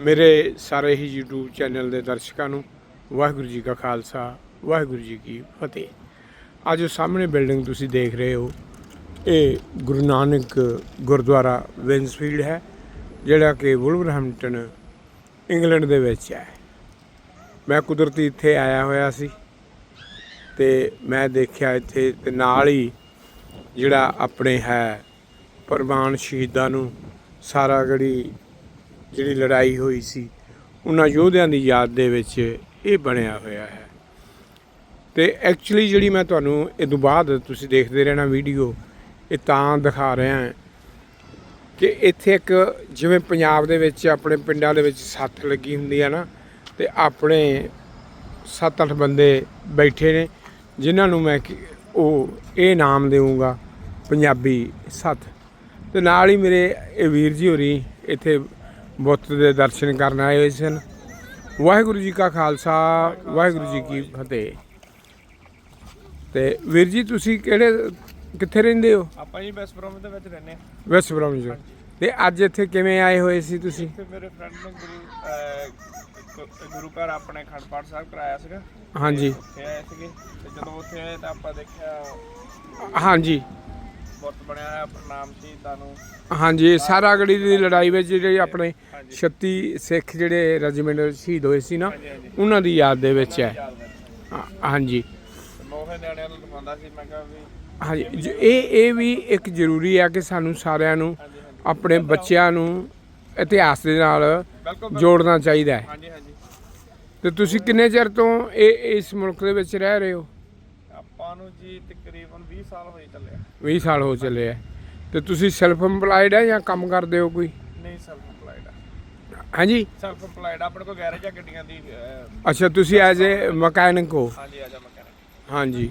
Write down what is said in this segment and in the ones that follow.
ਮੇਰੇ ਸਾਰੇ ਹੀ YouTube channel ਦੇ ਦਰਸ਼ਕਾਂ ਨੂੰ ਵਾਹਿਗੁਰੂ ਜੀ ਕਾ ਖਾਲਸਾ, ਵਾਹਿਗੁਰੂ ਜੀ ਕੀ ਫਤਿਹ। ਅੱਜ ਸਾਹਮਣੇ ਬਿਲਡਿੰਗ ਤੁਸੀਂ ਦੇਖ ਰਹੇ ਹੋ, ਇਹ ਗੁਰੂ ਨਾਨਕ ਗੁਰਦੁਆਰਾ ਵਿੰਸਫੀਲਡ ਹੈ, ਜਿਹੜਾ ਕਿ ਵੁਲਵਰਹੈਂਪਟਨ, ਇੰਗਲੈਂਡ ਦੇ ਵਿੱਚ ਹੈ। ਮੈਂ ਕੁਦਰਤੀ ਇੱਥੇ ਆਇਆ ਹੋਇਆ ਸੀ ਤੇ ਮੈਂ ਦੇਖਿਆ ਇੱਥੇ ਤੇ ਨਾਲ ਹੀ ਜਿਹੜਾ ਆਪਣੇ ਹੈ ਪਰਮਾਨ ਸ਼ਹੀਦਾਂ ਨੂੰ ਸਾਰਾ ਗੜੀ ਜਿਹੜੀ ਲੜਾਈ ਹੋਈ ਸੀ, ਉਹਨਾਂ ਯੋਧਿਆਂ ਦੀ ਯਾਦ ਦੇ ਵਿੱਚ ਇਹ ਬਣਿਆ ਹੋਇਆ ਹੈ। ਤੇ ਐਕਚੁਅਲੀ ਜਿਹੜੀ ਮੈਂ ਤੁਹਾਨੂੰ ਇਹ ਤੋਂ ਬਾਅਦ ਤੁਸੀਂ ਦੇਖਦੇ ਰਹਿਣਾ ਵੀਡੀਓ, ਇਹ ਤਾਂ ਦਿਖਾ ਰਿਹਾ ਹਾਂ ਕਿ ਇੱਥੇ ਇੱਕ ਜਿਵੇਂ ਪੰਜਾਬ ਦੇ ਵਿੱਚ ਆਪਣੇ ਪਿੰਡਾਂ ਦੇ ਵਿੱਚ ਸੱਥ ਲੱਗੀ ਹੁੰਦੀ ਆ ਨਾ, ਤੇ ਆਪਣੇ 7-8 ਬੰਦੇ ਬੈਠੇ ਨੇ, ਜਿਨ੍ਹਾਂ ਨੂੰ ਮੈਂ ਕਿ- ਉਹ ਇਹ ਨਾਮ ਦੇਵਾਂਗਾ ਪੰਜਾਬੀ ਸੱਥ। ਤੇ ਨਾਲ ਹੀ ਮੇਰੇ ਇਹ ਵੀਰ ਜੀ ਹੋਰੀ ਇੱਥੇ ਬੁੱਤ ਦੇ ਦਰਸ਼ਨ ਕਰਨ ਆਏ ਹੋਏ ਸਨ। ਵਾਹਿਗੁਰੂ ਜੀ ਕਾ ਖਾਲਸਾ ਵਾਹਿਗੁਰੂ ਜੀ ਕੀ ਫਤਿਹ। ਤੇ ਵੀਰ ਜੀ ਤੁਸੀਂ ਕਿਹੜੇ ਕਿੱਥੇ ਰਹਿੰਦੇ ਹੋ? ਆਪਾਂ ਜੀ ਵੈਸਟ ਬ੍ਰਹਮ ਦੇ ਵਿੱਚ ਰਹਿੰਦੇ ਹਾਂ। ਵੈਸਟ ਬ੍ਰਹਮ ਜੀ। ਤੇ ਅੱਜ ਇੱਥੇ ਕਿਵੇਂ ਆਏ ਹੋਏ ਸੀ ਤੁਸੀਂ? ਮੇਰੇ ਫਰੈਂਡ ਨੇ ਗੁਰੂ ਗੁਰੂ ਘਰ ਆਪਣੇ ਖੰਡ ਪਾਠ ਸਾਹਿਬ ਕਰਾਇਆ ਸੀਗਾ। ਹਾਂਜੀ। ਉੱਥੇ ਆਏ ਸੀਗੇ। ਤੇ ਜਦੋਂ ਉੱਥੇ ਆਏ ਤਾਂ ਆਪਾਂ ਦੇਖਿਆ ਹਾਂਜੀ। ਬੁੱਤ ਬਣਿਆ ਹੋਇਆ ਪ੍ਰਣਾਮ ਸ਼ਹੀਦਾਂ ਨੂੰ ਹਾਂਜੀ ਇਹ ਸਾਰਾ ਗੜੀ ਦੀ ਲੜਾਈ ਵਿੱਚ ਜਿਹੜੇ ਆਪਣੇ ਹਾਂਜੀ। 36 ਸਿੱਖ ਜਿਹੜੇ ਰੈਜੀਮੈਂਟ ਸ਼ਹੀਦ ਹੋਏ ਸੀ ਨਾ ਹਾਂਜੀ ਹਾਂਜੀ। ਉਹਨਾਂ ਦੀ ਯਾਦ ਦੇ ਵਿੱਚ ਹੈ। ਹਾਂਜੀ। ਨੋਹੇ ਨਿਆਣਿਆਂ ਨੂੰ ਦਿਖਾਉਂਦਾ ਸੀ ਮੈਂ ਕਿਹਾ ਵੀ ਹਾਂਜੀ ਜ- ਇਹ ਇਹ ਵੀ ਇੱਕ ਜ਼ਰੂਰੀ ਹੈ ਕਿ ਸਾਨੂੰ ਸਾਰਿਆਂ ਨੂੰ ਹਾਂਜੀ ਹਾਂਜੀ। ਆਪਣੇ ਬੱਚਿਆਂ ਨੂੰ ਇਤਿਹਾਸ ਦੇ ਨਾਲ ਬਿਲਕੁਲ। ਜੋੜਨਾ ਚਾਹੀਦਾ ਹੈ। ਹਾਂਜੀ ਹਾਂਜੀ। ਤੇ ਤੁਸੀਂ ਕਿੰਨੇ ਚਿਰ ਤੋਂ ਇਹ ਇਸ ਮੁਲਕ ਦੇ ਵਿੱਚ ਰਹਿ ਰਹੇ ਹੋ? ਆਪਾਂ ਨੂੰ ਜੀ ਤਕਰੀਬਨ 20 ਸਾਲ ਹੋਏ ਚੱਲੇ ਆ। 20 ਸਾਲ ਹੋ ਚੱਲੇ ਆ। ਤੇ ਤੁਸੀਂ ਸੈਲਫ ਇੰਪਲਾਈਡ ਹੈ ਜਾਂ ਕੰਮ ਕਰਦੇ ਹੋ ਕੋਈ? ਨਹੀਂ ਸੈਲਫ ਇੰਪਲਾਈਡ ਆ। ਹਾਂਜੀ? ਸੈਲਫ ਇੰਪਲਾਈਡ ਆਪਣੇ ਕੋਲ ਗੈਰੇਜ ਆ ਗੱਡੀਆਂ ਦੀ ਅਹ, ਅੱਛਾ ਤੁਸੀਂ ਐਜ਼ ਏ ਮਕੈਨਿਕ ਹੋ? ਹਾਂਜੀ ਆ ਜਾ ਮਕੈਨਿਕ ਹਾਂਜੀ।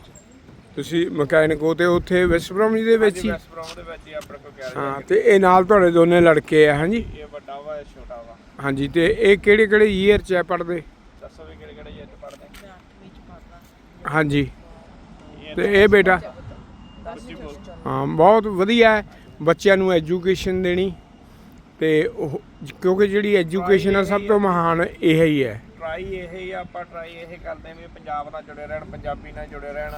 ਤੁਸੀਂ ਮਕੈਨਿਕ ਹੋ ਤੇ ਉੱਥੇ ਵੈਸਟ ਬ੍ਰਹਮਣੀ ਦੇ ਵਿੱਚ ਹੀ? ਵੈਸਟ ਦੇ ਵਿੱਚ ਹੀ ਆਪਣੇ ਕੋਲ ਗੈਰੇਜ ਆ ਹਾਂ ਤੇ ਇਹ ਨਾਲ ਤੁਹਾਡੇ ਦੋਨੇ ਲੜਕੇ ਆ ਹਾਂਜੀ? ਇਹ ਵੱਡਾ ਵਾ ਇਹ ਛੋਟਾ ਵਾ। ਹਾਂਜੀ ਤੇ ਇਹ ਕਿਹੜੇ ਕਿਹੜੇ ਈਅਰ ਚ ਪੜਦੇ ਦੱਸੋ ਵੀ ਕਿਹੜੇ ਕਿਹੜੇ ਜੱਟ ਪੜਦੇ ਹਾਂਜੀ। ਤੇ ਇਹ ਬੇਟਾ। ਹਾਂ ਬਹੁਤ ਵਧੀਆ ਹੈ। ਬੱਚਿਆਂ ਨੂੰ ਐਜੂਕੇਸ਼ਨ ਦੇਣੀ ਤੇ ਉਹ ਕਿਉਂਕਿ ਜਿਹੜੀ ਐਜੂਕੇਸ਼ਨ ਆ ਸਭ ਤੋਂ ਮਹਾਨ ਇਹ ਹੀ ਹੈ। ਟਰਾਈ ਇਹ ਹੀ ਆ, ਆਪਾਂ ਟਰਾਈ ਇਹ ਕਰਦੇ ਵੀ ਪੰਜਾਬ ਨਾਲ ਜੁੜੇ ਰਹਿਣ ਪੰਜਾਬੀ ਨਾਲ ਜੁੜੇ ਰਹਿਣ।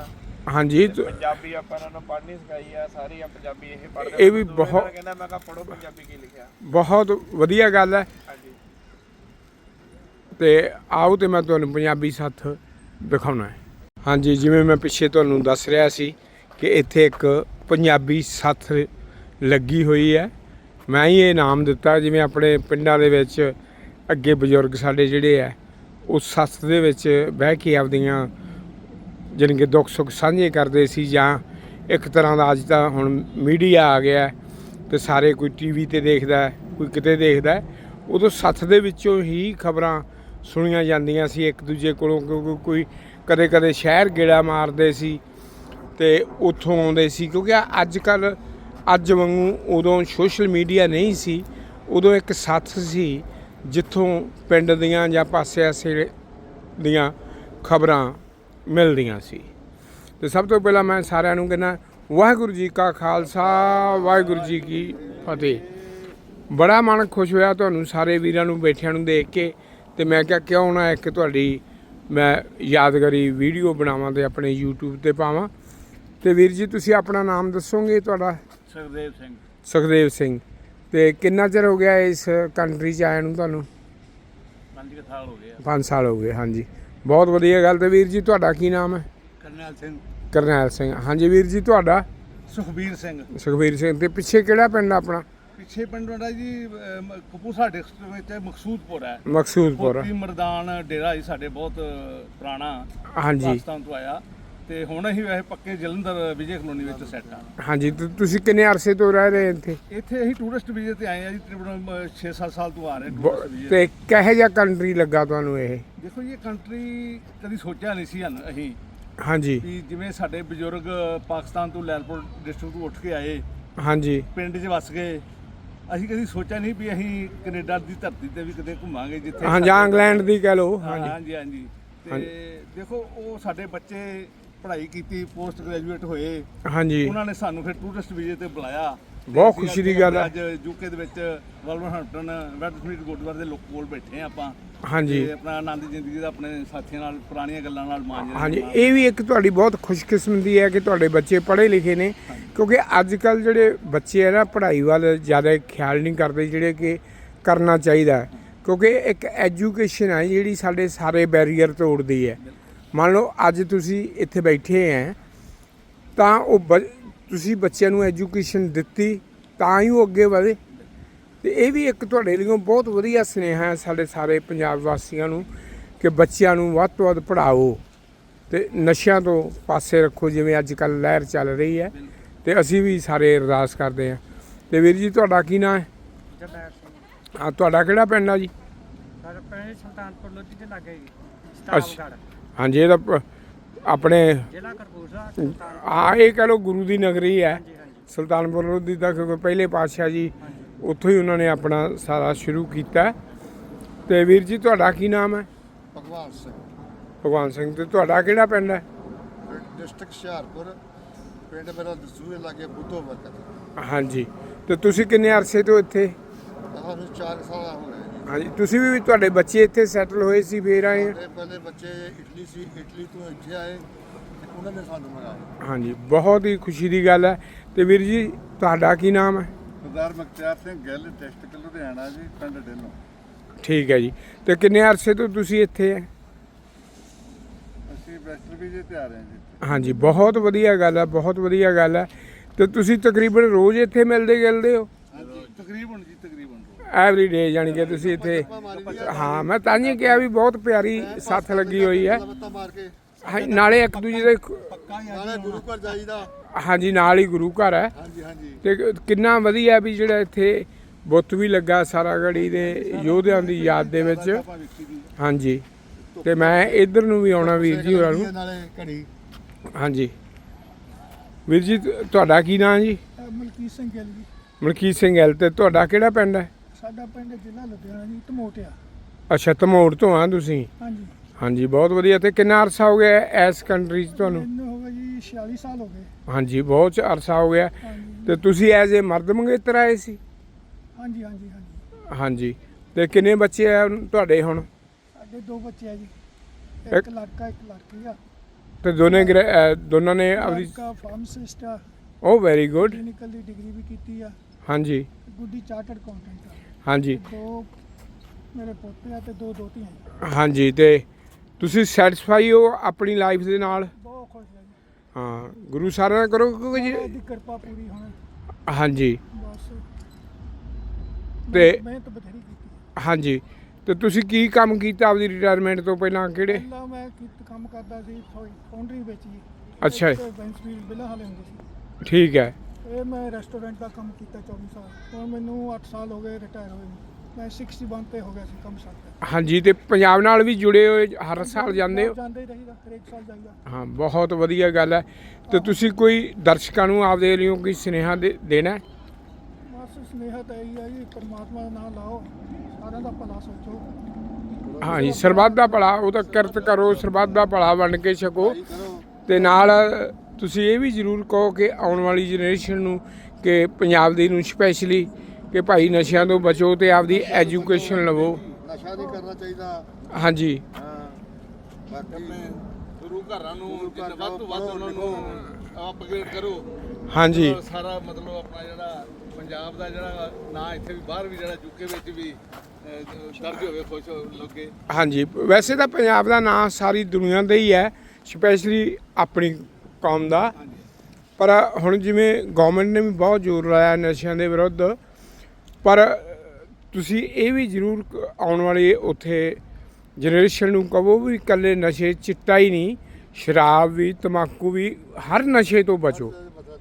ਹਾਂਜੀ ਤੇ ਪੰਜਾਬੀ ਆਪਾਂ ਇਹਨਾਂ ਨੂੰ ਪੜ੍ਹਨੀ ਸਿਖਾਈ ਆ ਸਾਰੀ ਆ ਪੰਜਾਬੀ ਇਹ ਪੜ੍ਹਦੇ ਇਹ ਵੀ ਬਹੁਤ- ਨਾਲ ਕਹਿੰਦਾ ਮੈਂ ਕਿਹਾ ਪੜੋ ਪੰਜਾਬੀ ਕੀ ਲਿਖਿਆ। ਬਹੁਤ ਵਧੀਆ ਗੱਲ ਹੈ। ਹਾਂਜੀ। ਤੇ ਆਓ ਤੇ ਮੈਂ ਤੁਹਾਨੂੰ ਪੰਜਾਬੀ ਸੱਥ ਦਿਖਾਉਣਾ ਹੈ। ਹਾਂਜੀ, ਜਿਵੇਂ ਮੈਂ ਪਿੱਛੇ ਤੁਹਾਨੂੰ ਦੱਸ ਰਿਹਾ ਸੀ ਕਿ ਇੱਥੇ ਇੱਕ ਪੰਜਾਬੀ ਸੱਥ ਲੱਗੀ ਹੋਈ ਹੈ। ਮੈਂ ਹੀ ਇਹ ਨਾਮ ਦਿੱਤਾ, ਜਿਵੇਂ ਆਪਣੇ ਪਿੰਡਾਂ ਦੇ ਵਿੱਚ ਅੱਗੇ ਬਜ਼ੁਰਗ ਸਾਡੇ ਜਿਹੜੇ ਆ ਉਹ ਸੱਥ ਦੇ ਵਿੱਚ ਬਹਿ ਕੇ ਆਪਦੀਆਂ ਜਾਣੀ ਕਿ ਦੁੱਖ ਸੁੱਖ ਸਾਂਝੇ ਕਰਦੇ ਸੀ ਜਾਂ ਇੱਕ ਤਰ੍ਹਾਂ ਦਾ ਅੱਜ ਤਾਂ ਹੁਣ ਮੀਡੀਆ ਆ ਗਿਆ ਹੈ ਤੇ ਸਾਰੇ ਕੋਈ ਟੀਵੀ ਤੇ ਦੇਖਦਾ ਕੋਈ ਕਿਤੇ ਦੇਖਦਾ ਉਦੋਂ ਸੱਥ ਦੇ ਵਿੱਚੋਂ ਹੀ ਖਬਰਾਂ ਸੁਣੀਆਂ ਜਾਂਦੀਆਂ ਸੀ, ਇੱਕ ਦੂਜੇ ਕੋਲੋਂ ਕਿਉਂਕਿ ਕੋਈ ਕਦੇ ਕਦੇ ਸ਼ਹਿਰ ਗੇੜਾ ਮਾਰਦੇ ਸੀ ਤੇ ਉੱਥੋਂ ਆਉਂਦੇ ਸੀ, ਕਿਉਂਕਿ ਅੱਜ ਕੱਲ ਅੱਜ ਵਾਂਗੂ ਉਦੋਂ ਸੋਸ਼ਲ ਮੀਡੀਆ ਨਹੀਂ ਸੀ, ਉਦੋਂ ਇੱਕ ਸੱਥ ਸੀ ਜਿੱਥੋਂ ਪਿੰਡ ਦੀਆਂ ਜਾਂ ਪਾਸੇ ਆਸੇ ਦੀਆਂ ਖਬਰਾਂ ਮਿਲਦੀਆਂ ਸੀ। ਤੇ ਸਭ ਤੋਂ ਪਹਿਲਾਂ ਮੈਂ ਸਾਰਿਆਂ ਨੂੰ ਕਹਿੰਦਾ, ਵਾਹਿਗੁਰੂ ਜੀ ਕਾ ਖਾਲਸਾ, ਵਾਹਿਗੁਰੂ ਜੀ ਕੀ ਫਤਿਹ। ਬੜਾ ਮਨ ਖੁਸ਼ ਹੋਇਆ ਤੁਹਾਨੂੰ ਸਾਰੇ ਵੀਰਾਂ ਨੂੰ, ਬੈਠਿਆਂ ਨੂੰ ਦੇਖ ਕੇ ਤੇ ਮੈਂ ਕਿਹਾ, ਕਿਉਂ ਨਾ ਇੱਕ ਤੁਹਾਡੀ ਮੈਂ ਯਾਦਗਾਰੀ ਵੀਡੀਓ ਬਣਾਵਾਂ ਤੇ ਆਪਣੇ YouTube ਤੇ ਪਾਵਾਂ। ਤੇ ਵੀਰ ਜੀ ਤੁਸੀਂ ਆਪਣਾ ਨਾਮ ਦੱਸੋਗੇ ਤੁਹਾਡਾ? ਸੁਖਦੇਵ ਸਿੰਘ। ਸੁਖਦੇਵ ਸਿੰਘ। ਤੇ ਕਿੰਨਾ ਚਿਰ ਹੋ ਗਿਆ ਇਸ ਕੰਟਰੀ 'ਚ ਆਇਆ ਨੂੰ ਤੁਹਾਨੂੰ? 5 ਸਾਲ ਹੋ ਗਏ 5 ਸਾਲ ਹੋ ਗਏ ਹਾਂਜੀ। ਬਹੁਤ ਵਧੀਆ ਗੱਲ ਤੇ ਵੀਰ ਜੀ ਤੁਹਾਡਾ ਕੀ ਨਾਮ ਹੈ? ਕਰਨੈਲ ਸਿੰਘ। ਕਰਨੈਲ ਸਿੰਘ। ਹਾਂਜੀ ਵੀਰ ਜੀ ਤੁਹਾਡਾ? ਸੁਖਬੀਰ ਸਿੰਘ। ਸੁਖਬੀਰ ਸਿੰਘ। ਤੇ ਪਿੱਛੇ ਕਿਹੜਾ ਪਿੰਡ ਆਪਣਾ? ਪਿੱਛੇ ਪਿੰਡ ਦਾ ਜੀ ਅਮ, ਕਪੂਰਥਲਾ ਡਿਸਟ੍ਰਿਕਟ ਵਿੱਚ ਮਕਸੂਦਪੁਰ ਹੈ। ਮਕਸੂਦਪੁਰ। ਫੌਜੀ ਮਰਦਾਨ ਡੇਰਾ ਜੀ ਸਾਡੇ ਬਹੁਤ ਪੁਰਾਣਾ ਹਾਂਜੀ। ਪਾਕਿਸਤਾਨ ਤੋਂ ਆਇਆ। ਤੇ ਹੁਣ ਅਸੀਂ ਵੈਸੇ ਪੱਕੇ ਜਲੰਧਰ ਵਿਜੇ ਕਲੋਨੀ ਵਿੱਚ ਸੈੱਟ ਆ। ਹਾਂਜੀ ਤੇ ਤੁਸੀਂ ਕਿੰਨੇ ਅਰਸੇ ਤੋਂ ਰਹਿ ਰਹੇ ਇੱਥੇ? ਇੱਥੇ ਅਸੀਂ ਟੂਰਿਸਟ ਵੀਜ਼ੇ ਤੇ ਆਏ ਆ ਜੀ ਤਕਰੀਬਨ 6-7 ਸਾਲ ਤੋਂ ਆ ਰਹੇ ਬ- ਟੂਰਿਸਟ ਵੀਜ਼ੇ ਤੇ ਕਿਹੋ ਜਿਹਾ ਕੰਟਰੀ ਲੱਗਾ ਤੁਹਾਨੂੰ ਇਹ? ਦੇਖੋ ਜੀ ਇਹ ਕੰਟਰੀ ਕਦੀ ਸੋਚਿਆ ਨਹੀਂ ਸੀ ਹਨ ਅਸੀਂ। ਹਾਂਜੀ। ਵੀ ਜਿਵੇਂ ਸਾਡੇ ਬਜ਼ੁਰਗ ਪਾਕਿਸਤਾਨ ਤੋਂ ਲੈਲਪੁਰ ਡਿਸਟ੍ਰਿਕਟ ਤੋਂ ਉੱਠ ਕੇ ਆਏ ਹਾਂਜੀ। ਪਿੰਡ 'ਚ ਵਸ ਗਏ ਅਸੀਂ ਕਦੀ ਸੋਚਿਆ ਨਹੀਂ ਵੀ ਅਸੀਂ ਕੈਨੇਡਾ ਦੀ ਧਰਤੀ ਤੇ ਵੀ ਕਿਤੇ ਘੁੰਮਾਂਗੇ ਜਿੱਥੇ ਹਾਂ ਜਾਂ ਇੰਗਲੈਂਡ ਦੀ ਕਹਿ ਲਓ। ਹਾਂਜੀ। ਹਾਂਜੀ ਤੇ ਦੇਖੋ ਉਹ ਸਾਡੇ ਬੱਚੇ ਪੜ੍ਹਾਈ ਕੀਤੀ ਪੋਸਟ ਗ੍ਰੈਜੂਏਟ ਹੋਏ। ਹਾਂਜੀ। ਉਹਨਾਂ ਨੇ ਸਾਨੂੰ ਫਿਰ ਟੂਰਿਸਟ ਵੀਜ਼ੇ ਤੇ ਬੁਲਾਇਆ। ਬਹੁਤ ਖੁਸ਼ੀ ਦੀ ਗੱਲ ਹੈ। ਅੱਜ ਯੂਕੇ ਦੇ ਵਿੱਚ ਵਲਵਰਹੈਂਪਟਨ ਵੈਸਟਮੀਟ ਗੁਰਦੁਆਰੇ ਦੇ ਲੋਕੋਲ ਬੈਠੇ ਆ ਆਪਾਂ ਹਾਂਜੀ ਆਪਣਾ ਆਨੰਦ ਜ਼ਿੰਦਗੀ ਦਾ ਆਪਣੇ ਸਾਥੀਆਂ ਨਾਲ ਪੁਰਾਣੀਆਂ ਗੱਲਾਂ ਨਾਲ ਮਾਂਜ ਰਹੇ ਹਾਂਜੀ। ਇਹ ਵੀ ਇੱਕ ਤੁਹਾਡੀ ਬਹੁਤ ਖੁਸ਼ਕਿਸਮਤੀ ਹੈ ਕਿ ਤੁਹਾਡੇ ਬੱਚੇ ਪੜ੍ਹੇ ਲਿਖੇ ਨੇ ਕਿਉਂਕਿ ਅੱਜ ਕੱਲ ਜਿਹੜੇ ਬੱਚੇ ਆ ਨਾ ਪੜ੍ਹਾਈ ਵੱਲ ਜ਼ਿਆਦਾ ਖਿਆਲ ਨਹੀਂ ਕਰਦੇ ਜਿਹੜੇ ਕਿ ਕਰਨਾ ਚਾਹੀਦਾ। ਕਿਉਂਕਿ ਇੱਕ ਐਜੂਕੇਸ਼ਨ ਹੈ ਜਿਹੜੀ ਸਾਡੇ ਸਾਰੇ ਬੈਰੀਅਰ ਤੋੜਦੀ ਹੈ ਮੰਨ ਲਓ ਅੱਜ ਤੁਸੀਂ ਇੱਥੇ ਬੈਠੇ ਹੈ ਤਾਂ ਉਹ ਤੁਸੀਂ ਬੱਚਿਆਂ ਨੂੰ ਐਜੂਕੇਸ਼ਨ ਦਿੱਤੀ ਤਾਂ ਹੀ ਉਹ ਅੱਗੇ ਵਧੇ। ਤੇ ਇਹ ਵੀ ਇੱਕ ਤੁਹਾਡੇ ਲਈ ਬਹੁਤ ਵਧੀਆ ਸੁਨੇਹਾ ਹੈ ਸਾਡੇ ਸਾਰੇ ਪੰਜਾਬ ਵਾਸੀਆਂ ਨੂੰ ਕਿ ਬੱਚਿਆਂ ਨੂੰ ਵੱਧ ਤੋਂ ਵੱਧ ਪੜ੍ਹਾਓ ਤੇ ਨਸ਼ਿਆਂ ਤੋਂ ਪਾਸੇ ਰੱਖੋ ਜਿਵੇਂ ਅੱਜ ਕੱਲ ਲਹਿਰ ਚੱਲ ਰਹੀ ਹੈ ਤੇ ਅਸੀਂ ਵੀ ਸਾਰੇ ਅਰਦਾਸ ਕਰਦੇ ਹਾਂ। ਤੇ ਵੀਰ ਜੀ ਤੁਹਾਡਾ ਕੀ ਨਾਮ ਹੈ? ਜਰਨੈਲ ਸਿੰਘ। ਆ ਤੁਹਾਡਾ ਕਿਹੜਾ ਪਿੰਡ ਆ ਜੀ? ਸਾਡਾ ਪਿੰਡ ਸੁਲਤਾਨਪੁਰ ਲੋਧੀ ਦੇ ਲਾਗੇ ਜੀ। ਸਤਾਵਗੜ ਹਾਂਜੀ ਇਹ ਤਾਂ ਪ- ਆਪਣੇ ਜ਼ਿਲ੍ਹਾ ਆ ਇਹ ਕਹ ਲੋ ਗੁਰੂ ਦੀ ਨਗਰੀ ਹੈ। ਸੁਲਤਾਨਪੁਰ ਲੋਧੀ ਦਾ ਕਿਉਂਕਿ ਪਹਿਲੇ ਪਾਤਸ਼ਾਹ ਜੀ ਉੱਥੋਂ ਹੀ ਉਹਨਾਂ ਨੇ ਆਪਣਾ ਸਾਰਾ ਸ਼ੁਰੂ ਕੀਤਾ। ਤੇ ਵੀਰ ਜੀ ਤੁਹਾਡਾ ਕੀ ਨਾਮ ਹੈ? ਭਗਵਾਨ ਸਿੰਘ। ਭਗਵਾਨ ਸਿੰਘ ਤੇ ਤੁਹਾਡਾ ਕਿਹੜਾ ਪਿੰਡ ਹੈ? ਡਿਸਟ੍ਰਿਕਟ ਹੁਸ਼ਿਆਰਪੁਰ। ਪਿੰਡ ਮੇਰਾ ਦਸੂਹੇ ਲਾਗੇ ਬੁੱਧੋ ਵਕਤ ਹਾਂਜੀ। ਤੇ ਤੁਸੀਂ ਕਿੰਨੇ ਅਰਸੇ ਤੋਂ ਇੱਥੇ? ਸਾਨੂੰ 4 ਸਾਲ ਹੋ ਗਏ। ਹਾਂਜੀ ਤੁਸੀਂ ਵੀ ਤੁਹਾਡੇ ਬੱਚੇ ਇੱਥੇ ਸੈਟਲ ਹੋਏ ਸੀ ਫੇਰ ਆਏ ਆ? ਸਾਡੇ ਪਹਿਲੇ ਬੱਚੇ ਇਟਲੀ ਸੀ ਇਟਲੀ ਤੋਂ ਇੱਥੇ ਆਏ ਤੇ ਉਹਨਾਂ ਨੇ ਸਾਨੂੰ ਮੰਗਾਇਆ ਹਾਂਜੀ ਬਹੁਤ ਹੀ ਖੁਸ਼ੀ ਦੀ ਗੱਲ ਹੈ। ਤੇ ਵੀਰ ਜੀ ਤੁਹਾਡਾ ਕੀ ਨਾਮ ਹੈ? ਸਰਦਾਰ ਮਖਤਿਆਰ ਸਿੰਘ ਗਿੱਲ ਡਿਸਟ੍ਰਿਕਟ ਲੁਧਿਆਣਾ ਜੀ ਪਿੰਡ ਡੇਨੋ ਠੀਕ ਹੈ ਜੀ। ਤੇ ਕਿੰਨੇ ਅਰਸੇ ਤੋਂ ਤੁਸੀਂ ਇੱਥੇ ਹੈ? ਅਸੀਂ ਵੈਸਟਰ ਵੀ ਜੇ ਤੇ ਆ ਰਹੇ ਹਾਂ ਜੀ ਹਾਂਜੀ ਬਹੁਤ ਵਧੀਆ ਗੱਲ ਹੈ ਬਹੁਤ ਵਧੀਆ ਗੱਲ ਹੈ। ਤੇ ਤੁਸੀਂ ਤਕਰੀਬਨ ਰੋਜ਼ ਇੱਥੇ ਮਿਲਦੇ ਗਿਲਦੇ ਹੋ? ਤਕਰੀਬਨ ਜੀ ਤਕਰੀਬਨ ਐਵਰੀ ਡੇ ਜਾਣੀ ਕਿ ਤੁਸੀਂ ਇੱਥੇ ਹਾਂ ਮੈਂ ਤਾਂ ਹੀ ਕਿਹਾ ਵੀ ਬਹੁਤ ਪਿਆਰੀ ਸਾਥ ਲੱਗੀ ਹੋਈ ਹੈ। ਨਾਲੇ ਇੱਕ ਦੂਜੇ ਦੇ ਨਾਲੇ ਗੁਰੂ ਘਰ ਜਾਈਦਾ। ਹਾਂਜੀ ਨਾਲ ਹੀ ਗੁਰੂ ਘਰ ਹੈ। ਹਾਂਜੀ ਹਾਂਜੀ। ਤੇ ਕਿੰਨਾ ਵਧੀਆ ਵੀ ਜਿਹੜਾ ਇੱਥੇ ਬੁੱਤ ਵੀ ਲੱਗਾ ਸਾਰਾ ਗੜੀ ਦੇ ਯੋਧਿਆਂ ਦੀ ਯਾਦ ਦੇ ਵਿੱਚ। ਆਪਾਂ ਵੇਖੀ ਦੀ ਹਾਂਜੀ। ਤੇ ਮੈਂ ਇੱਧਰ ਨੂੰ ਵੀ ਆਉਣਾ ਵੀਰ ਜੀ ਹੋਰਾਂ ਨੂੰ। ਨਾਲੇ ਘੜੀ। ਹਾਂਜੀ। ਵੀਰ ਜੀ ਤੁ- ਤੁਹਾਡਾ ਕੀ ਨਾਮ ਜੀ? ਮਲਕੀਤ ਸਿੰਘ ਗਿੱਲ ਜੀ। ਮਲਕੀਤ ਸਿੰਘ ਐਲ ਤੇ ਤੁਹਾਡਾ ਕਿਹੜਾ ਪਿੰਡ ਹੈ? ਸਾਡਾ ਪਿੰਡ ਜ਼ਿਲ੍ਹਾ ਲੁਧਿਆਣਾ ਜੀ ਧਮੋਟਿਆ ਅੱਛਾ ਧਮੋੜ ਤੋਂ ਆ ਤੁਸੀਂ? ਹਾਂਜੀ। ਹਾਂਜੀ ਬਹੁਤ ਵਧੀਆ। ਤੇ ਕਿੰਨਾ ਅਰਸਾ ਹੋ ਗਿਆ ਐਸ ਕੰਟਰੀ 'ਚ ਤੁਹਾਨੂੰ? ਮੈਨੂੰ ਹੋ ਗਏ ਜੀ 46 ਸਾਲ ਹੋ ਗਏ। ਹਾਂਜੀ ਬਹੁਤ ਅਰਸਾ ਹੋ ਗਿਆ। ਹਾਂਜੀ। ਤੇ ਤੁਸੀਂ ਐਜ਼ ਏ ਮਰਦ ਮੰਗੇਤਰ ਆਏ ਸੀ? ਹਾਂਜੀ ਹਾਂਜੀ ਹਾਂਜੀ। ਹਾਂਜੀ। ਤੇ ਕਿੰਨੇ ਬੱਚੇ ਆ ਤੁਹਾਡੇ ਹੁਣ? ਸਾਡੇ ਦੋ ਬੱਚੇ ਆ ਜੀ। ਇੱਕ- ਇੱਕ ਲੜਕਾ ਇੱਕ ਲੜਕੀ ਆ। ਤੇ ਦੋਨੇ ਗ੍ਰੈ- ਅਹ ਦੋਨਾਂ ਨੇ ਆਪਦੀ ਲੜਕਾ ਫਾਰਮਾਸਿਸਟ ਆ। ਉਹ ਵੈਰੀ ਗੁੱਡ ਕਲੀਨਿਕਲ ਦੀ ਡਿਗਰੀ ਵੀ ਕੀਤੀ ਆ। ਹਾਂਜੀ। ਗੁੱਡੀ ਚਾਰਟਰਡ ਅਕਾਊਂਟੈਂਟ ਆ। ਹਾਂਜੀ। ਦੋ ਮੇਰੇ ਪੋਤੇ ਆ ਤੇ ਦੋ ਦੋਤੀਆਂ ਜੀ। ਹਾਂਜੀ ਤੇ ਤੁਸੀਂ ਸੈਟੀਸਫਾਈ ਹੋ ਆਪਣੀ ਲਾਈਫ ਦੇ ਨਾਲ? ਬਹੁਤ ਖੁਸ਼ ਜੀ। ਹਾਂ ਗੁਰੂ ਸਾਰਿਆਂ ਨਾਲ ਕਰੋ ਕਿਉਂਕਿ ਜੀ ਦੀ ਕਿਰਪਾ ਪੂਰੀ ਹੋਣੀ ਹਾਂਜੀ। ਬਸ। ਤੇ- ਮੈਂ ਤਾਂ ਬਥੇਰੀ ਕੀਤੀ ਹਾਂਜੀ। ਤੇ ਤੁਸੀਂ ਕੀ ਕੰਮ ਕੀਤਾ ਆਪਦੀ ਰਿਟਾਇਰਮੈਂਟ ਤੋਂ ਪਹਿਲਾਂ? ਕਿਹੜੇ? ਪਹਿਲਾਂ ਮੈਂ ਕੀ- ਕੰਮ ਕਰਦਾ ਸੀ ਫਾਊਂਡਰੀ ਵਿੱਚ। ਜੀ ਅੱਛਾ ਜੀ। ਬੈਂਸਵੀਲ ਬਿਲਾ ਹਾਲੇ ਹੁੰਦੇ ਸੀ। ਠੀਕ ਹੈ। ਇਹ ਮੈਂ ਰੈਸਟੋਰੈਂਟ ਦਾ ਕੰਮ ਕੀਤਾ 24 ਸਾਲ। ਹੁਣ ਮੈਨੂੰ 8 ਸਾਲ ਹੋ ਗਏ ਰਿਟਾਇਰ ਹੋਏ ਨੂੰ। ਮੈਂ 61 ਤੇ ਹੋ ਗਿਆ ਸੀ ਕੰਮ ਸਾਡਾ ਹਾਂਜੀ ਤੇ ਪੰਜਾਬ ਨਾਲ ਵੀ ਜੁੜੇ ਹੋਏ ਹਰ ਸਾਲ ਜਾਂਦੇ ਹੋ? ਜਾਂਦੇ ਹੀ ਰਹੀਦਾ ਹਰੇਕ ਸਾਲ ਜਾਈਦਾ। ਹਾਂ ਬਹੁਤ ਵਧੀਆ ਗੱਲ ਹੈ। ਤੇ ਤੁਸੀਂ ਕੋਈ ਦਰਸ਼ਕਾਂ ਨੂੰ ਆਪਦੇ ਲਈ ਕੋਈ ਸੁਨੇਹਾ ਦੇ- ਦੇਣਾ ਹੈ? ਬਸ ਸੁਨੇਹਾ ਤਾਂ ਇਹੀ ਆ ਜੀ ਪਰਮਾਤਮਾ ਦਾ ਨਾਮ ਲਾਓ। ਸਾਰਿਆਂ ਦਾ ਭਲਾ ਸੋਚੋ। ਹਾਂਜੀ ਸਰਬੱਤ ਦਾ ਭਲਾ ਉਹ ਤਾਂ ਕਿਰਤ ਕਰੋ ਸਰਬੱਤ ਦਾ ਭਲਾ ਵੰਡ ਕੇ ਛਕੋ। ਤੇ ਨਾਲ ਤੁਸੀਂ ਇਹ ਵੀ ਜ਼ਰੂਰ ਕਹੋ ਕਿ ਆਉਣ ਵਾਲੀ ਜਨਰੇਸ਼ਨ ਨੂੰ ਕਿ ਪੰਜਾਬ ਦੀ ਨੂੰ ਸਪੈਸ਼ਲੀ ਕਿ ਭਾਈ ਨਸ਼ਿਆਂ ਤੋਂ ਬਚੋ ਤੇ ਆਪਦੀ ਐਜੂਕੇਸ਼ਨ ਲਵੋ। ਨਸ਼ਾ ਨਹੀਂ ਕਰਨਾ ਚਾਹੀਦਾ। ਹਾਂਜੀ। ਹਾਂ। ਬਾਕੀ ਗੁਰੂ ਘਰਾਂ ਨੂੰ ਗੁਰੂ ਘਰ ਜਿੰਨਾ ਵੱਧ ਤੋਂ ਵੱਧ ਜਾਓ, ਉਹਨਾਂ ਨੂੰ ਅਪਗ੍ਰੇਡ ਕਰੋ। ਹਾਂਜੀ। ਔਰ ਸਾਰਾ ਮਤਲਬ ਆਪਣਾ ਜਿਹੜਾ ਪੰਜਾਬ ਦਾ ਜਿਹੜਾ ਨਾਂ ਇੱਥੇ ਵੀ ਬਾਹਰ ਵੀ ਜਿਹੜਾ ਯੂਕੇ ਵਿੱਚ ਵੀ ਅਹ, ਦਰਜ ਹੋਵੇ ਖੁਸ਼ ਹੋ ਲੋਕੇ। ਹਾਂਜੀ। ਵੈਸੇ ਤਾਂ ਪੰਜਾਬ ਦਾ ਨਾਂ ਸਾਰੀ ਦੁਨੀਆ ਦਾ ਹੀ ਹੈ ਸਪੈਸ਼ਲੀ ਆਪਣੀ ਕੌਮ ਦਾ। ਪਰ ਹੁਣ ਜਿਵੇਂ ਗਵਰਨਮੈਂਟ ਨੇ ਵੀ ਬਹੁਤ ਜ਼ੋਰ ਲਾਇਆ ਨਸ਼ਿਆਂ ਦੇ ਵਿਰੁੱਧ। ਪਰ ਤੁਸੀਂ ਇਹ ਵੀ ਜ਼ਰੂਰ ਆਉਣ ਵਾਲੀ ਉੱਥੇ ਜਨਰੇਸ਼ਨ ਨੂੰ ਕਹੋ ਵੀ ਇਕੱਲੇ ਨਸ਼ੇ ਚਿੱਟਾ ਹੀ ਨਹੀਂ ਸ਼ਰਾਬ ਵੀ ਤਮਾਕੂ ਵੀ ਹਰ ਨਸ਼ੇ ਤੋਂ ਬਚੋ।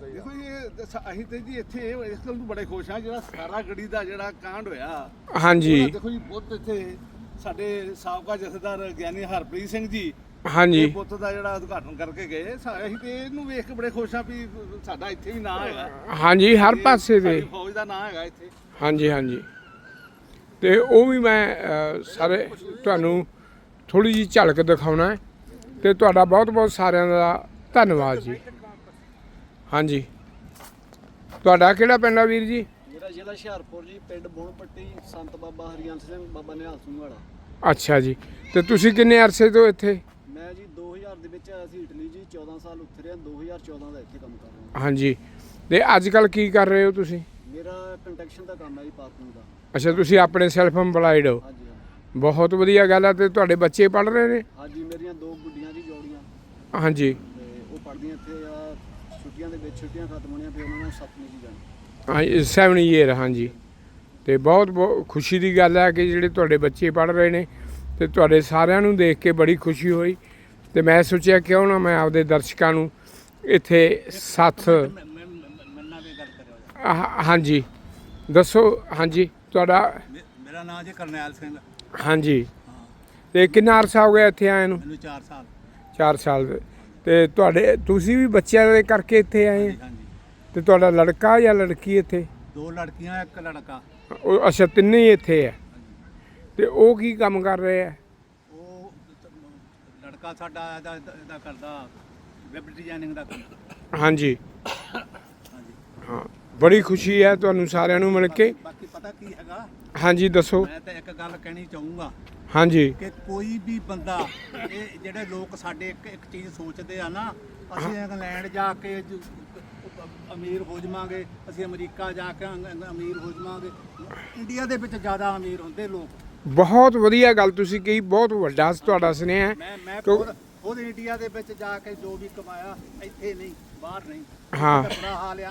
ਦੇਖੋ ਇਹ ਅਸੀਂ ਤੇ ਜੀ ਇੱਥੇ ਇਸ ਗੱਲ ਨੂੰ ਬੜੇ ਖੁਸ਼ ਹਾਂ ਜਿਹੜਾ ਸਾਰਾ ਗੜੀ ਦਾ ਜਿਹੜਾ ਕਾਂਡ ਹੋਇਆ। ਹਾਂਜੀ। ਦੇਖੋ ਜੀ ਬੁੱਧ ਇੱਥੇ ਸਾਡੇ ਸਾਬਕਾ ਜਥੇਦਾਰ ਗਿਆਨੀ ਹਰਪ੍ਰੀਤ ਸਿੰਘ ਜੀ ਹਾਂਜੀ। ਇਹ ਬੁੱਤ ਦਾ ਜਿਹੜਾ ਉਦਘਾਟਨ ਕਰਕੇ ਗਏ ਸਾ- ਅਸੀਂ ਤੇ ਇਹਨੂੰ ਵੇਖ ਕੇ ਬੜੇ ਖੁਸ਼ ਹਾਂ ਵੀ ਸਾਡਾ ਇੱਥੇ ਵੀ ਨਾਂ ਹੈਗਾ। ਹਾਂਜੀ ਹਰ ਪਾਸੇ ਦੇ। ਸਾਡੀ ਫੌਜ ਦਾ ਨਾਂ ਹੈਗਾ ਇੱਥੇ। ਹਾਂਜੀ ਹਾਂਜੀ। ਤੇ ਉਹ ਵੀ ਮੈਂ ਅ, ਸਾਰੇ ਤੁਹਾਨੂੰ ਥੋੜੀ ਜੀ ਝਲਕ ਦਿਖਾਉਣਾ ਹੈ। ਤੇ ਤੁਹਾਡਾ ਬਹੁਤ ਬਹੁਤ ਸਾਰਿਆਂ ਦਾ ਧੰਨਵਾਦ ਜੀ। ਹਾਂਜੀ। ਤੁਹਾਡਾ ਕਿਹੜਾ ਪਿੰਡ ਆ ਵੀਰ ਜੀ? ਮੇਰਾ ਜ਼ਿਲ੍ਹਾ ਹੁਸ਼ਿਆਰਪੁਰ ਜੀ ਪਿੰਡ ਬੋਣਪੱਟੀ ਸੰਤ ਬਾਬਾ ਹਰੀਅੰਤ ਸਿੰਘ ਬਾਬਾ ਨਿਹਾਲ ਸਿੰਘ ਵਾਲਾ। ਅੱਛਾ ਜੀ। ਤੇ ਤੁਸੀਂ ਕਿੰਨੇ ਅਰਸੇ ਤੋਂ ਇੱਥੇ? 2000 ਦੇ ਵਿੱਚ ਆਇਆ ਸੀ ਇਟਲੀ ਜੀ 14 ਸਾਲ ਉੱਥੇ ਰਿਹਾ 2014 ਦਾ ਇੱਥੇ ਕੰਮ ਕਰ ਰਿਹਾ ਹਾਂਜੀ। ਤੇ ਅੱਜ ਕੱਲ ਕੀ ਕਰ ਰਹੇ ਹੋ ਤੁਸੀਂ? ਮੇਰਾ ਕੰਸਟਰਕਸ਼ਨ ਦਾ ਕੰਮ ਹੈ ਜੀ ਪਾਰਕਿੰਗ ਦਾ। ਅੱਛਾ ਤੁਸੀਂ ਆਪਣੇ ਸੈਲਫ ਇੰਪਲਾਈਡ ਹੋ? ਹਾਂਜੀ ਬਹੁਤ ਵਧੀਆ ਗੱਲ ਆ ਤੇ ਤੁਹਾਡੇ ਬੱਚੇ ਪੜ ਰਹੇ ਨੇ? ਹਾਂਜੀ ਮੇਰੀਆਂ ਦੋ ਗੁੱਡੀਆਂ ਜੀ ਜੋੜੀਆਂ। ਹਾਂਜੀ। ਤੇ ਉਹ ਪੜ੍ਹਦੀਆਂ ਇੱਥੇ ਆ ਛੁੱਟੀਆਂ ਦੇ ਵਿੱਚ ਛੁੱਟੀਆਂ ਖਤਮ ਹੋਣੀਆਂ ਫਿਰ ਉਹਨਾਂ ਨੂੰ ਸੱਤਵੀਂ ਜੀ ਜਾਣਾ। ਹਾਂਜੀ 7 ਇਅਰ ਹਾਂਜੀ। ਤੇ ਬਹੁਤ ਬਹੁਤ ਖੁਸ਼ੀ ਦੀ ਗੱਲ ਹੈ ਕਿ ਜਿਹੜੇ ਤੁਹਾਡੇ ਬੱਚੇ ਪੜ ਰਹੇ ਨੇ ਤੇ ਤੁਹਾਡੇ ਸਾਰਿਆਂ ਨੂੰ ਦੇਖ ਕੇ ਬੜੀ ਖੁਸ਼ੀ ਹੋਈ। ਤੇ ਮੈਂ ਸੋਚਿਆ ਕਿਉਂ ਨਾ ਮੈਂ ਆਪਦੇ ਦਰਸ਼ਕਾਂ ਨੂੰ ਇੱਥੇ ਸਾਥ ਹਾਂਜੀ ਦੱਸੋ ਹਾਂਜੀ ਤੁਹਾਡਾ ਮੇਰਾ ਨਾਮ ਜੀ ਕਰਨੈਲ ਸਿੰਘ ਹਾਂਜੀ ਤੇ ਕਿੰਨਾ ਅਰਸਾ ਹੋ ਗਿਆ ਇੱਥੇ ਆਏ ਨੂੰ ਮੈਨੂੰ 4 ਸਾਲ 4 ਸਾਲ ਤੇ ਤੁਹਾਡੇ ਤੁਸੀਂ ਵੀ ਬੱਚਿਆਂ ਦੇ ਕਰਕੇ ਇੱਥੇ ਆਏ ਆ? ਤੇ ਤੁਹਾਡਾ ਲੜਕਾ ਜਾਂ ਲੜਕੀ ਇੱਥੇ ਦੋ ਲੜਕੀਆਂ ਇੱਕ ਲੜਕਾ ਉਹ ਅੱਛਾ ਤਿੰਨੇ ਹੀ ਇੱਥੇ ਆ ਤੇ ਉਹ ਕੀ ਕੰਮ ਕਰ ਰਹੇ ਆ ਲੜਕਾ ਸਾਡਾ ਇਹਦਾ ਇਹਦਾ ਕਰਦਾ ਵੈਬ ਡਿਜ਼ਾਈਨਿੰਗ ਦਾ ਕੰਮ ਹਾਂਜੀ। ਹਾਂਜੀ। ਹਾਂ ਬੜੀ ਖੁਸ਼ੀ ਹੈ ਤੁਹਾਨੂੰ ਸਾਰਿਆਂ ਨੂੰ ਮਿਲ ਕੇ। ਬਾਕੀ ਪਤਾ ਕੀ ਹੈਗਾ? ਹਾਂਜੀ ਦੱਸੋ। ਮੈਂ ਤਾਂ ਇੱਕ ਗੱਲ ਕਹਿਣੀ ਚਾਹੂੰਗਾ ਹਾਂਜੀ। ਕਿ ਕੋਈ ਵੀ ਬੰਦਾ ਇਹ ਜਿਹੜੇ ਲੋਕ ਸਾਡੇ ਇੱਕ ਇੱਕ ਚੀਜ਼ ਸੋਚਦੇ ਆ ਨਾ ਅਸੀਂ ਇੰਗਲੈਂਡ ਜਾ ਕੇ ਜ- ਅਮੀਰ ਹੋ ਜਾਵਾਂਗੇ ਅਸੀਂ ਅਮਰੀਕਾ ਜਾ ਕੇ ਅੰਗ- ਅਮੀਰ ਹੋ ਜਾਵਾਂਗੇ। ਇੰਡੀਆ ਦੇ ਵਿੱਚ ਜ਼ਿਆਦਾ ਅਮੀਰ ਹੁੰਦੇ ਲੋਕ। ਬਹੁਤ ਵਧੀਆ ਗੱਲ ਤੁਸੀਂ ਕਹੀ ਬਹੁਤ ਵੱਡਾ ਤੁਹਾਡਾ ਸੁਨੇਹਾ ਹੈ। ਮੈਂ ਮੈਂ ਤੋ- ਖੁਦ ਖੁਦ ਇੰਡੀਆ ਦੇ ਵਿੱਚ ਜਾ ਕੇ ਜੋ ਵੀ ਕਮਾਇਆ ਇੱਥੇ ਨਹੀਂ ਬਾਹਰ ਨਹੀਂ। ਹਾਂ। ਬੁਰਾ ਹਾਲ ਆ।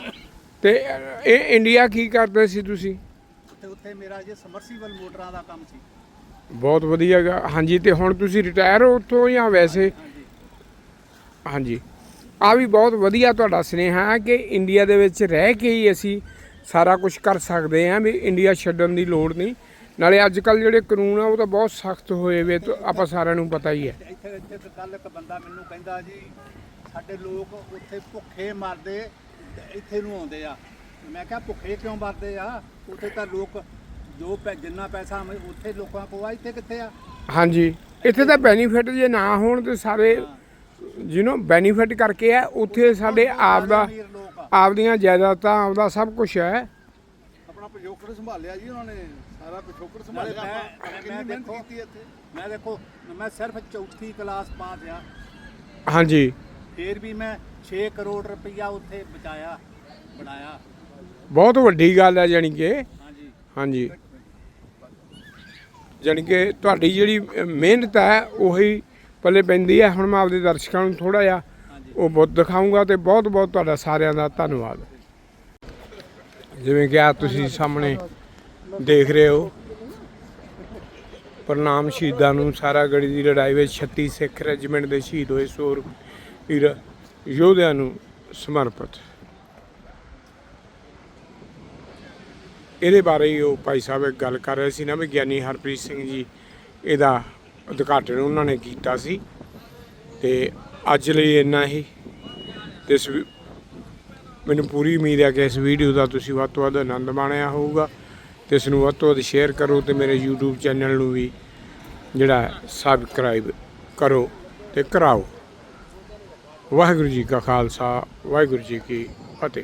ਤੇ ਇਹ ਇੰਡੀਆ ਕੀ ਕਰਦੇ ਸੀ ਤੁਸੀਂ? ਉੱਥੇ ਉੱਥੇ ਮੇਰਾ ਜੇ ਸਮਰਸੀਬਲ ਮੋਟਰਾਂ ਦਾ ਕੰਮ ਸੀ। ਬਹੁਤ ਵਧੀਆ ਗਾ ਹਾਂਜੀ ਤੇ ਹੁਣ ਤੁਸੀਂ ਰਿਟਾਇਰ ਹੋ ਉੱਥੋਂ ਜਾਂ ਵੈਸੇ? ਹਾਂਜੀ ਹਾਂਜੀ। ਆ ਵੀ ਬਹੁਤ ਵਧੀਆ ਤੁਹਾਡਾ ਸੁਨੇਹਾ ਹੈ ਕਿ ਇੰਡੀਆ ਦੇ ਵਿੱਚ ਰਹਿ ਕੇ ਹੀ ਅਸੀਂ ਸਾਰਾ ਕੁਝ ਕਰ ਸਕਦੇ ਹਾਂ ਵੀ ਇੰਡੀਆ ਛੱਡਣ ਦੀ ਲੋੜ ਨਹੀਂ। ਨਾਲੇ ਅੱਜ ਕੱਲ ਜਿਹੜੇ ਕਾਨੂੰਨ ਆ ਉਹ ਤਾਂ ਬਹੁਤ ਸਖਤ ਹੋਏ ਵੇ ਤਾਂ ਆਪਾਂ ਸਾਰਿਆਂ ਨੂੰ ਪਤਾ ਹੀ ਹੈ। ਤੇ ਇੱਥੇ ਇੱਥੇ ਇੱਕ ਕੱਲ ਇੱਕ ਬੰਦਾ ਮੈਨੂੰ ਕਹਿੰਦਾ ਜੀ ਸਾਡੇ ਲੋਕ ਉੱਥੇ ਭੁੱਖੇ ਮਰਦੇ ਤੇ ਇੱਥੇ ਨੂੰ ਆਉਂਦੇ ਆ। ਮੈਂ ਕਿਹਾ ਭੁੱਖੇ ਕਿਉਂ ਮਰਦੇ ਆ? ਉੱਥੇ ਤਾਂ ਲੋਕ ਜੋ ਪੈ- ਜਿੰਨਾ ਪੈਸਾ ਮ- ਉੱਥੇ ਲੋਕਾਂ ਕੋਲ ਆ ਇੱਥੇ ਕਿੱਥੇ ਆ? ਹਾਂਜੀ ਇੱਥੇ ਤਾਂ ਬੈਨੀਫਿਟ ਜੇ ਨਾ ਹੋਣ ਤੇ ਸਾਰੇ ਜਿਹਨੂੰ ਬੈਨੀਫਿਟ ਕਰਕੇ ਆ ਉੱਥੇ ਸਾਡੇ ਆਪ ਦਾ ਅਮੀਰ ਲੋਕ ਆ। ਆਪਦੀਆਂ ਜਾਇਦਾਦਾਂ ਆਪਦਾ ਸਭ ਕੁਝ ਹੈ। ਆਪਣਾ ਪਿਛੋਕੜ ਸੰਭਾਲਿਆ ਜੀ ਉਹਨਾਂ ਨੇ? ਸਾਰਾ ਪਿਛੋਕੜ ਨਾਲੇ ਸੰਭਾਲਿਆ ਮੈਂ ਆਪਾਂ ਮੈਂ ਕਿੰਨੀ ਮਿਹਨਤ ਦੇਖੋ। ਕੀਤੀ ਇੱਥੇ। ਮੈਂ ਦੇਖੋ ਮੈਂ ਸਿਰਫ ਚੌਥੀ ਕਲਾਸ ਪਾਸ ਆ। ਹਾਂਜੀ। ਫੇਰ ਵੀ ਮੈਂ 6 ਕਰੋੜ ਰੁਪਈਆ ਉੱਥੇ ਬਚਾਇਆ ਬਣਾਇਆ। ਬਹੁਤ ਵੱਡੀ ਗੱਲ ਹੈ ਜਾਣੀ ਕਿ। ਹਾਂਜੀ। ਹਾਂਜੀ। ਜਾਣੀ ਕਿ ਤੁਹਾਡੀ ਜਿਹੜੀ ਮਿਹਨਤ ਹੈ ਉਹੀ ਪੱਲੇ ਪੈਂਦੀ ਹੈ ਹੁਣ ਮੈਂ ਆਪਦੇ ਦਰਸ਼ਕਾਂ ਨੂੰ ਥੋੜਾ ਜਿਹਾ ਉਹ ਬਹੁਤ ਦਿਖਾਊਂਗਾ ਤੇ ਬਹੁਤ ਬਹੁਤ ਤੁਹਾਡਾ ਸਾਰਿਆਂ ਦਾ ਧੰਨਵਾਦ। ਜਿਵੇਂ ਕਿ ਆ ਤੁਸੀਂ ਸਾਹਮਣੇ ਦੇਖ ਰਹੇ ਹੋ। ਪ੍ਰਣਾਮ ਸ਼ਹੀਦਾਂ ਨੂੰ। ਸਾਰਾ ਗੜੀ ਦੀ ਲੜਾਈ ਵਿੱਚ 36 ਸਿੱਖ ਰੈਜੀਮੈਂਟ ਦੇ ਸ਼ਹੀਦ ਹੋਏ ਸੋਰ ਵੀਰ ਯੋਧਿਆਂ ਨੂੰ ਸਮਰਪਿਤ। ਇਹਦੇ ਬਾਰੇ ਹੀ ਉਹ ਭਾਈ ਸਾਹਿਬ ਇੱਕ ਗੱਲ ਕਰ ਰਹੇ ਸੀ ਨਾ ਵੀ ਗਿਆਨੀ ਹਰਪ੍ਰੀਤ ਸਿੰਘ ਜੀ, ਇਹਦਾ ਉਦਘਾਟਨ ਉਹਨਾਂ ਨੇ ਕੀਤਾ ਸੀ। ਤੇ ਅੱਜ ਲਈ ਇੰਨਾ ਹੀ। ਤੇ ਮੈਨੂੰ ਪੂਰੀ ਉਮੀਦ ਹੈ ਕਿ ਇਸ ਵੀਡੀਓ ਦਾ ਤੁਸੀਂ ਵੱਧ ਤੋਂ ਵੱਧ ਆਨੰਦ ਮਾਣਿਆ ਹੋਊਗਾ। ਤੇ ਇਸ ਨੂੰ ਵੱਧ ਤੋਂ ਵੱਧ ਸ਼ੇਅਰ ਕਰੋ ਤੇ ਮੇਰੇ YouTube ਚੈਨਲ ਨੂੰ ਵੀ ਜਿਹੜਾ ਸਬਸਕ੍ਰਾਈਬ ਕਰੋ ਤੇ ਕਰਾਓ। ਵਾਹਿਗੁਰੂ ਜੀ ਕਾ ਖਾਲਸਾ, ਵਾਹਿਗੁਰੂ ਜੀ ਕੀ ਫਤਿਹ।